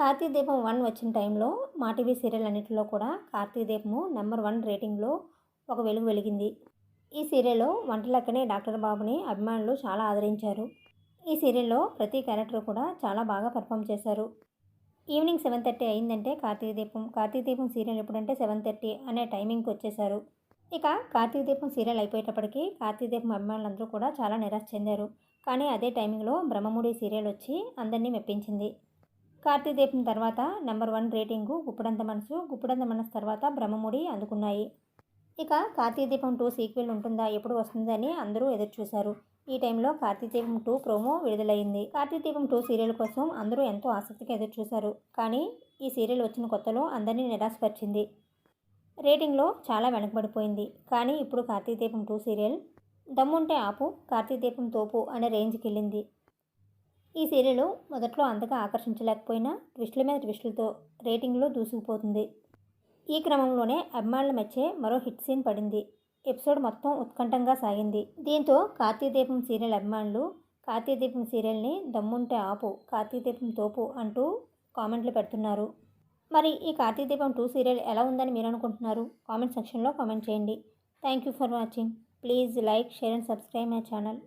కార్తీక దీపం వన్ వచ్చిన టైంలో మా టీవీ సీరియల్ అన్నింటిలో కూడా కార్తీక దీపము నెంబర్ వన్ రేటింగ్లో ఒక వెలుగు వెలిగింది. ఈ సీరియల్లో వంటలక్కనే డాక్టర్ బాబుని అభిమానులు చాలా ఆదరించారు. ఈ సీరియల్లో ప్రతి క్యారెక్టర్ కూడా చాలా బాగా పర్ఫామ్ చేశారు. ఈవినింగ్ సెవెన్ థర్టీ అయిందంటే కార్తీక దీపం కార్తీక దీపం సీరియల్ ఎప్పుడంటే సెవెన్ థర్టీ అనే టైమింగ్కి వచ్చేశారు. ఇక కార్తీక దీపం సీరియల్ అయిపోయేటప్పటికి కార్తీక దీపం అభిమానులందరూ కూడా చాలా నిరాశ చెందారు. కానీ అదే టైమింగ్లో బ్రహ్మముడి సీరియల్ వచ్చి అందరినీ మెప్పించింది. కార్తీక దీపం తర్వాత నెంబర్ వన్ రేటింగు గుప్పుడంత మనసు గుప్పుడంత మనసు తర్వాత బ్రహ్మముడి అందుకున్నాయి. ఇక కార్తీక దీపం టూ సీక్వెల్ ఉంటుందా ఎప్పుడు వస్తుందని అందరూ ఎదురు చూశారు. ఈ టైంలో కార్తీ దీపం టూ ప్రోమో విడుదలైంది. కార్తీ దీపం టూ సీరియల్ కోసం అందరూ ఎంతో ఆసక్తిగా ఎదురు చూశారు. కానీ ఈ సీరియల్ వచ్చిన కొత్తలో అందరినీ నిరాశపరిచింది. రేటింగ్లో చాలా వెనకబడిపోయింది. కానీ ఇప్పుడు కార్తీక దీపం టూ సీరియల్ దమ్ముంటే ఆపు కార్తీక దీపం తోపు అనే రేంజ్కి వెళ్ళింది ఈ సీరియల్ మొదట్లో అంతగా ఆకర్షించలేకపోయినా ట్విస్టుల మీద ట్విస్టులతో రేటింగ్లో దూసుకుపోతుంది. ఈ క్రమంలోనే అభిమానులు మెచ్చే మరో హిట్ సీన్ పడింది. ఎపిసోడ్ మొత్తం ఉత్కంఠంగా సాగింది. దీంతో కార్తీదీపం సీరియల్ అభిమానులు కార్తీదీపం సీరియల్ని దమ్ముంటే ఆపు కార్తీదీపం తోపు అంటూ కామెంట్లు పెడుతున్నారు. మరి ఈ కార్తీదీపం టూ సీరియల్ ఎలా ఉందని మీరు అనుకుంటున్నారు? కామెంట్ సెక్షన్లో కామెంట్ చేయండి. Thank you for watching. Please like share and subscribe my channel.